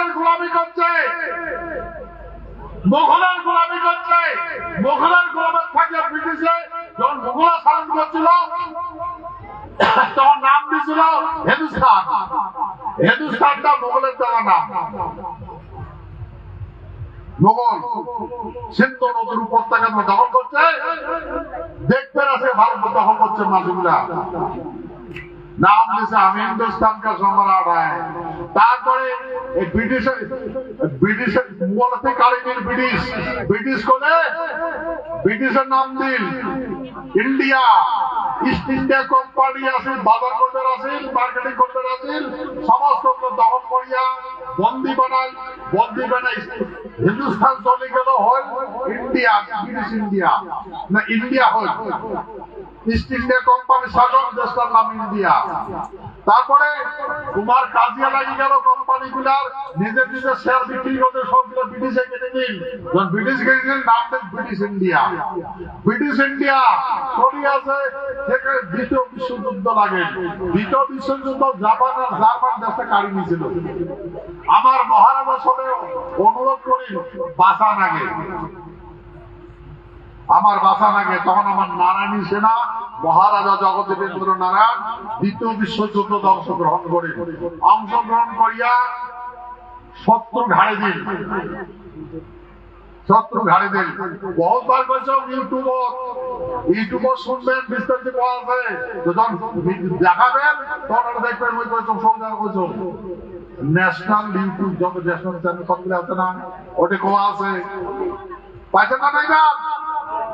ব্রিটিশের গোলামি করছে। মোঘলের গোলামি করছে। মোঘলের গোলামের থাকে ব্রিটিশে যখন মোঘলা শাসন করছিল, তখন নাম দিয়েছিল হিন্দুস্তান হিন্দুস্তানটা মোগলের দেওয়া নাম। মোগল সিন্ধু নদীর উপত্যকা দখল করছে। দেখতে আছে ভারত দখল করছে মাসুগুলা নাম দিয়েছে আমি হিন্দুস্তান কা সম্রাট হ্যাঁ তারপরে ব্রিটিশ ব্রিটিশ ব্রিটিশ ব্রিটিশ করে ব্রিটিশের নাম দিল ইন্ডিয়া, ইস্ট ইন্ডিয়া কোম্পানি আছে, বাজার করতে আসিল মার্কেটিং করতে আসিল সমস্ত দখল করিয়া বন্দি বানাই বন্দি বানাই হিন্দুস্তান চলে গেল হল ইন্ডিয়া, ব্রিটিশ ইন্ডিয়া। না, ইন্ডিয়া হল। ইস্ট ইন্ডিয়া কোম্পানি নাম ইন্ডিয়া তারপরে তোমার কাজিয়া লাগি গেল কোম্পানি গুলার নিজের নিজের শেয়ার বিক্রি করতে সবগুলো ব্রিটিশে কেটে যখন ব্রিটিশ কেটে নাম দেন ব্রিটিশ ইন্ডিয়া ব্রিটিশ ইন্ডিয়া আছে থেকে দ্বিতীয় বিশ্বযুদ্ধ লাগে। দ্বিতীয় বিশ্বযুদ্ধ জাপান আর জার্মান দেশটা কাড়ি নিয়েছিল আমার মহারাজার সাথে অনুরোধ করি বাঁচা নাগে আমার বাসা লাগে তখন আমার নারায়ণী সেনা, মহারাজা জগদেবেন্দ্র নারায়ণ, দ্বিতীয় বিশ্বযুদ্ধ অংশগ্রহণ করে অংশগ্রহণ করিয়া শত্রু ঘাড়ে দিন। শত্রু ঘাড়ে দিন। বহুবার কইছো ইউটিউবত। ইউটিউবত শুনবেন, বিস্তারিত পাওয়া আছে। যখন দেখাবেন, তখন দেখবেন, ওই কইছো সৌদি কইছো। ন্যাশনাল ইউটিউব যত ন্যাশনাল চ্যানেল সবগুলো আছে না? ওটা কোয়া আছে? পাইছেন না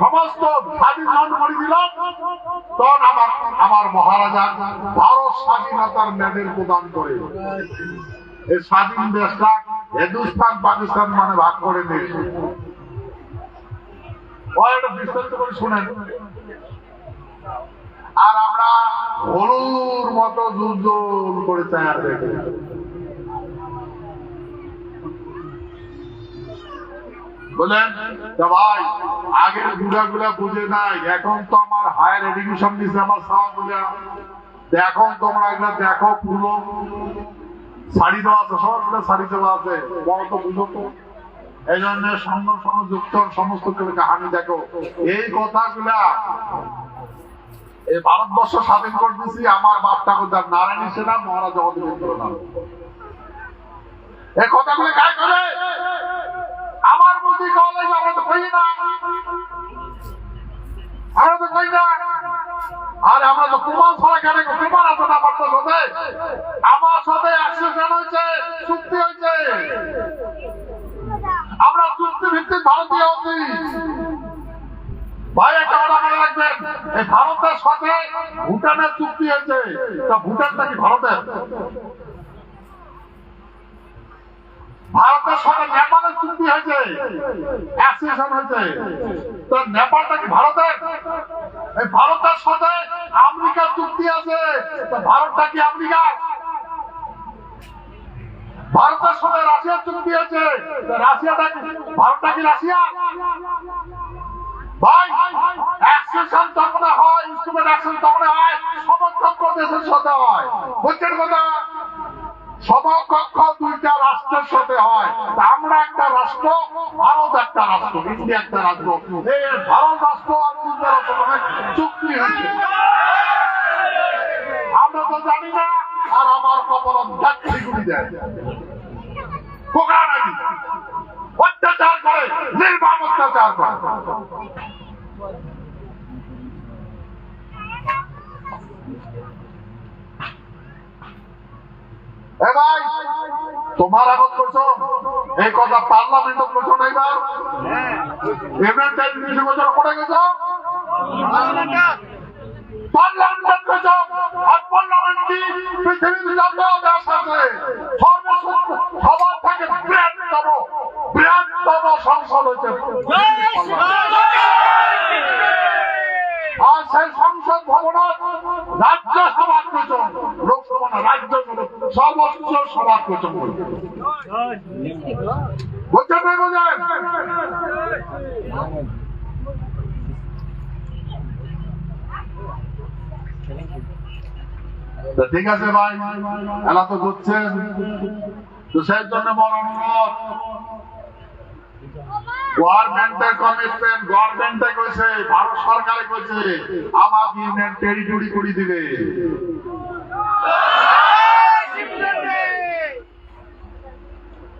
সমস্ত স্বাধীন করে দিল তখন আমার আমার মহারাজা ভারত স্বাধীনতার মেডেল প্রদান করে। এই স্বাধীন দেশটা হিন্দুস্তান, পাকিস্তান মানে ভাগ করে নিয়েছে। আর আমরা হলুর মতো জুজল করে দেখি। বলেন ভাই বুঝে নাই, এখন তো আমার হায়ার এডুকেশন দিচ্ছে আমার এখন তোমরা দেখো পুরো শাড়ি আছে শাড়ি আছে। তো বুঝো তো। এই জন্য যুক্ত, সমস্ত কাহানি দেখো। এই কথাগুলা এই ভারতবর্ষ স্বাধীন করতেছি আমার বাপ ঠাকুর নারায়ণী সেনা, মহারাজ নাথ এই কথাগুলো গায়ে করে? আমরা চুক্তি হয়েছে। আমরা চুক্তি ভিত্তিক ভারতীয় হচ্ছি। ভাই, একটা কথা মনে রাখবেন, এই ভারতের সাথে ভুটানের চুক্তি হয়েছে। তা ভুটানটা ভারতের? ভারতের সাথে নেপালের চুক্তি হয়েছে। অ্যাসোসিয়েশন হয়েছে। তো নেপালটা কি ভারতের? এই ভারতের সাথে আমেরিকার চুক্তি আছে। তো ভারতটা কি আমেরিকা ভারতের সাথে রাশিয়ার চুক্তি আছে। রাশিয়াটা কি ভারতটা কি রাশিয়া? ভাই অ্যাকশন তখন হয়, ইনস্ট্রুমেন্ট অ্যাকশন তখন হয় সমকক্ষ দেশের সাথে হয়। বুঝছেন কথা? সমকক্ষ সাথে হয়। আমরা একটা রাষ্ট্র, ভারত একটা রাষ্ট্র ইন্ডিয়া একটা রাষ্ট্র। ভারত রাষ্ট্র চুক্তি হয়েছে। আমরা তো জানি না, আর আমার কপাল চাকরি গুলি দেয় অত্যাচার করে নির্বাম অত্যাচার করে। এ ভাই তোমার আগত করছ এই কথা পার্লামেন্ট করছ না এবার এমএন টেলিভিশন বছর পড়ে গেছো পার্লামেন্টত কইছো আর পার্লামেন্ট কি পৃথিবীর যত দেশ আছে সর্বশ্রেষ্ঠ সবার থেকে বৃহত্তম বৃহত্তম সংসদ হচ্ছে সর্বোচ্চ ঠিক আছে ভাই, এলা তো বুঝছেন তো সেই জন্য বড় অনুরোধ। গভর্নমেন্টের কমিটমেন্ট গভর্নমেন্টে কইছে, ভারত সরকারে কইছে আমার টেরিটরি করে দিবে।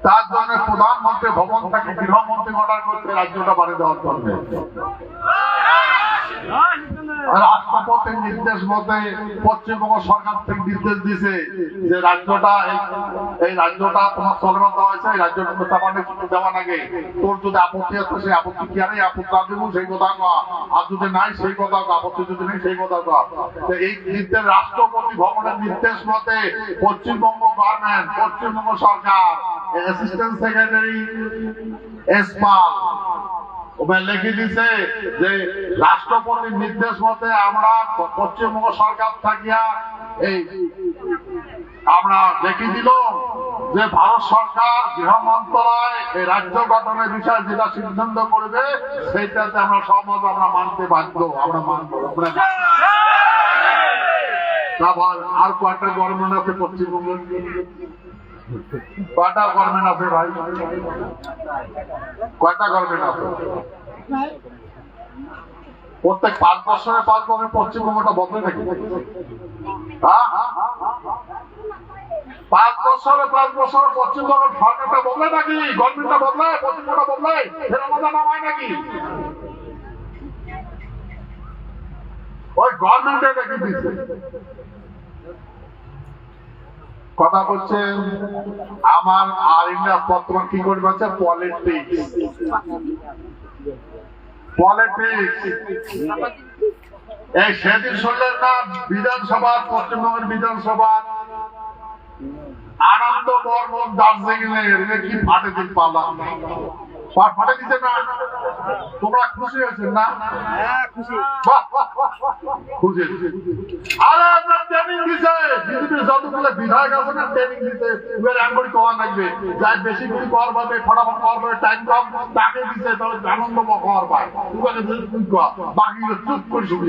তার জন্য প্রধানমন্ত্রী ভবন থেকে গৃহমন্ত্রী অর্ডার করছে রাজ্যটা বাড়ি দেওয়ার জন্য। রাষ্ট্রপতির নির্দেশ মতে পশ্চিমবঙ্গ সরকার থেকে নির্দেশ দিছে যে রাজ্যটা, এই- রাজ্যটা তোমার দেওয়া হয়েছে, এই রাজ্যটা চাপানে দেওয়া লাগে তোর যদি আপত্তি আছে, সেই আপত্তি কি আরে আপত্তি দেবো সেই কথা কয়া। আর যদি নাই, সেই কথা কয়া। আপত্তি যদি নেই, সেই কথা কয়া। তো এই নির্দেশ, রাষ্ট্রপতি ভবনের নির্দেশ মতে পশ্চিমবঙ্গ গভর্নমেন্ট, পশ্চিমবঙ্গ সরকার অ্যাসিস্ট্যান্ট সেক্রেটারি এসপাল লিখে দিছে যে, রাষ্ট্রপতির নির্দেশ মতে আমরা পশ্চিমবঙ্গ সরকার থাকিয়া এই, আমরা দেখে দিল যে, ভারত সরকার গৃহ মন্ত্রণালয় রাজ্য গঠনের বিষয়ে যেটা সিদ্ধান্ত করবে সেইটাতে আমরা সহমত, আমরা মানতে বাধ্য, আমরা মানব আর কয়েকটা গভর্নমেন্ট আছে পশ্চিমবঙ্গ কয়টা গভর্নমেন্ট আছে ভাই? কয়টা গভর্নমেন্ট আছে? প্রত্যেক পাঁচ বছরে পাঁচ বছর পশ্চিমবঙ্গটা বদলে নাকি হ্যাঁ? পাঁচ বছরে পাঁচ বছরে পশ্চিমবঙ্গ সরকারটা বদলে নাকি? গভর্নমেন্টটা বদলে পশ্চিমবঙ্গটা বদলায়, এর মজা নাম হয় নাকি? ওই গভর্নমেন্টে রেখে দিচ্ছে। কথা বলছেন, আমার আর ইন্ডিয়া বর্তমান কি করে বলছে? পলিটিক্স। পলিটিক্স। এই সেদিন শুনলেন না, বিধানসভা, পশ্চিমবঙ্গের বিধানসভা, আনন্দ বর্মন দার্জিলিং এর কি ফাটে দিন পালাম পা- ফাটে দিচ্ছে না? তোমরা খুশি হয়েছেন না? খুশি। আরে ট্রেনিং দিছে। বিজেপির যতগুলো বিধায়ক আছে না ট্রেনিং দিছে। এমন কওয়া লাগবে? যাই বেশি করে কর পাবে ফটাফট কর পাবে টাইম কম তাকে দিছে তাহলে আনন্দ হওয়ার পায় তুই কর বাকি চুপ করে শুনি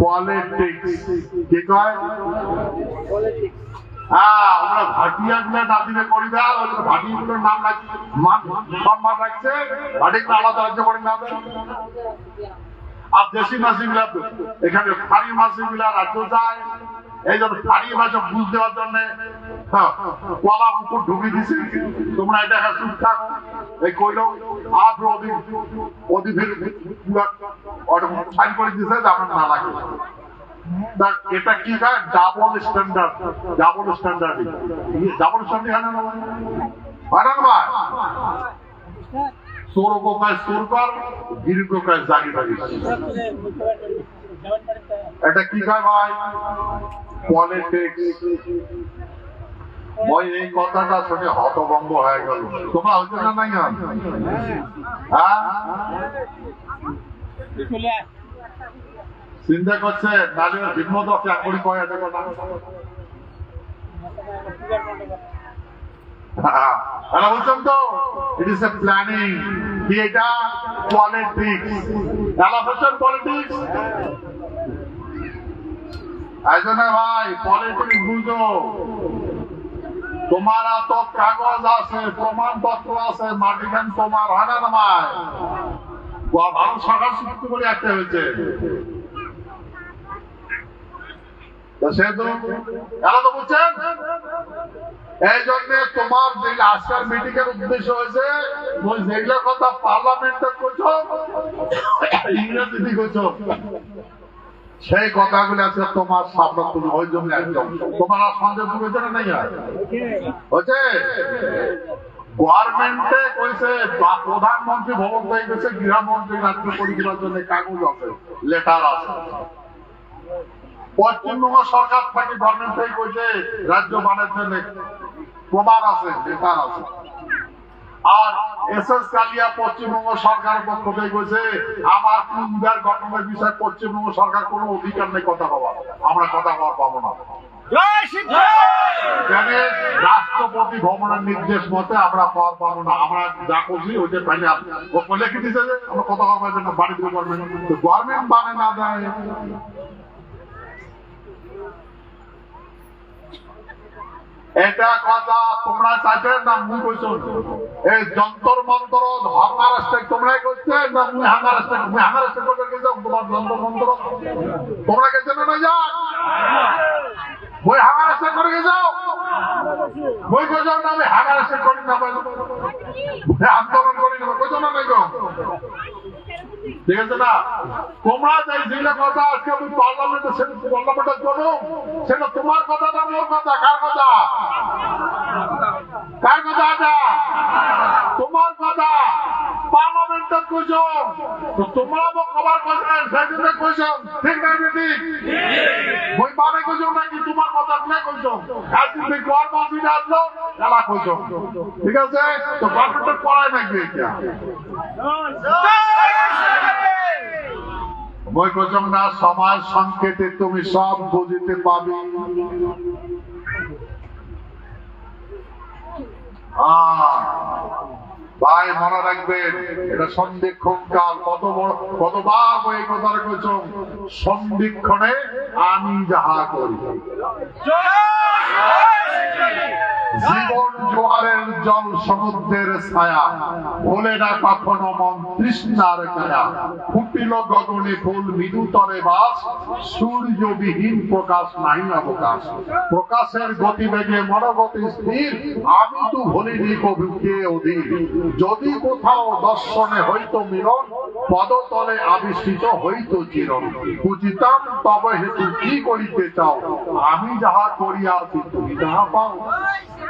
পলিটিক্স কি কয়? হ্যাঁ আমরা ভাটিয়া গুলো নাতিবে করিবে ওই ভাটিয়া গুলোর নাম রাখি মান সম্মান রাখছে। আলাদা রাজ্য করে না আর দেশি এখানে ফাড়ি মাসি রাজ্য যায় এই জন্য ফাড়ি ভাষা বুঝ দেওয়ার জন্য হ্যাঁ, কলা মুকুট ঢুকি দিছে। তোমরা এটা একা চুপ থাকো। এই কইলো আর অধি অধিভীর সাইন করে দিছে যে আমার না লাগে। এটা কি হয় double standard double standard. Double standard হয় না হয় না সোর কোকায় সোর কর। জাগি এটা কি কয় ভাই? পলিটিক্স এই কথাটা শুনে হতভম্ব হয়ে গেল। তোমরা হচ্ছে না হ্যাঁ? চিন্তা করছে নাহলে ভিন্ন দশ কোটি কয় এটা কথা বলছেন তো? ইট এ প্ল্যানিং এটা? পলিটিক্স বলছেন পলিটিক্স ভাই পলিটিক্স বুঝো। তোমার তো কাগজ আছে, প্রমাণপত্র আছে মাটিখান তোমার, হয় না তোমার ভারত সরকার সৃষ্টি করে একটা হয়েছে। এরা তো বুঝছেন করছ করছ, সেই কথাগুলো আজকে তোমার সামনে তুমি ওই জন্য একদম। তোমার আর সন্দেহ হয়েছে না নাই? হয়েছে? গভর্নমেন্টে কইছে প্রধানমন্ত্রী ভবন থেকে গেছে, গৃহমন্ত্রী রাজ্য পরিষেবার জন্য কাগজ আছে লেটার আছে। পশ্চিমবঙ্গ সরকার থেকে গভর্নমেন্ট থেকে কইছে রাজ্য বানের জন্য প্রমাণ আছে লেটার আছে। আর এস এস কালিয়া পশ্চিমবঙ্গ সরকারের পক্ষ থেকে কইছে আমার কুন্দার গঠনের বিষয়ে পশ্চিমবঙ্গ সরকার কোনো অধিকার নেই কথা বলার আমরা কথা বলা পাবো না। রাষ্ট্রপতি ভবনের নির্দেশ মতে আমরা পাওয়ার পাবো না। আমরা যা করছি ওই যে ও লিখে যে আমরা কথা বলব বাড়িতে গভর্নমেন্ট গভর্নমেন্ট মানে না দেয়। এটা কথা তোমরা চাইছে না মুই কইছ? এই যন্তর মন্তর হকারাস্তে তোমরা কইছে না মুই হাঙ্গারাস্তে মুই হাঙ্গারাস্তে করতে গেছে তোমার যন্তর মন্তর। তোমরা গেছে না যা? মুই হাঙ্গারাস্তে করে গেছো? মুই কইছ না আমি হাঙ্গারাস্তে করি না পাইলো আন্দোলন করি না কইছ না নাই গো ঠিক আছে না? তোমরা কথা আজকে আমি পার্লামেন্টে সেটা পার্লামেন্টে করো সেটা তোমার কথা না মোর কথা, কার কথা কার কথা এটা তোমার কথা তো তোমরা কইছ ঠিক মানে নাকি তোমার কথা তুমি মন্দিরে আসলো ঠিক আছে? তো গভর্নমেন্টের পড়ায় নাকি কইছম না সমাজ সংকেতে তুমি সব বুঝিতে পাবে। আহ, ভাই, মনে রাখবেন, এটা সন্ধিক্ষণ কাল কত বড়, কতবার এই কথা কইছ সন্ধিক্ষণে আমি যাহা করি। জীবন জোয়ারের জল সমুদ্রের ছায়া। ভোলে না কখনো মন তৃষ্ণার কায়া ফুটিল গগনে ফুল মৃদুতরে বাস। সূর্যবিহীন প্রকাশ নাই অবকাশ। প্রকাশের গতিবেগে মনোগতি স্থির। আমি তো ভুলিনি কবিকে অধীর। যদি কোথাও দর্শনে হইত মিলন, পদতলে আবিষ্কৃত হইত চিরন। বুঝিতাম তবে হেতু কি করিতে চাও? আমি যাহা করিয়াছি তুমি তাহা পাও।